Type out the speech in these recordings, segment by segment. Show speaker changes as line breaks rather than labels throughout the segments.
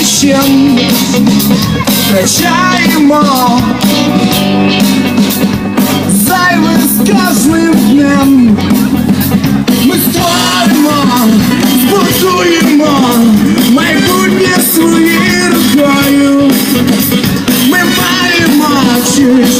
дощем втрачаємо зайве з кожним днем. Ми створимо, збудуємо майбутнє своєю рукою. Ми маємо, чуєш,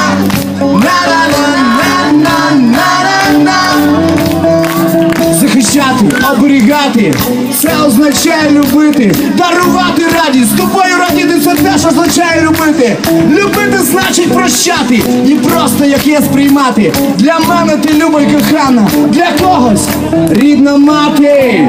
Оберігати, це означає любити, дарувати радість, з тобою радіти це теж означає любити. Любити значить прощати і просто як є сприймати. Для мене ти люба й кохана, для когось рідна мати.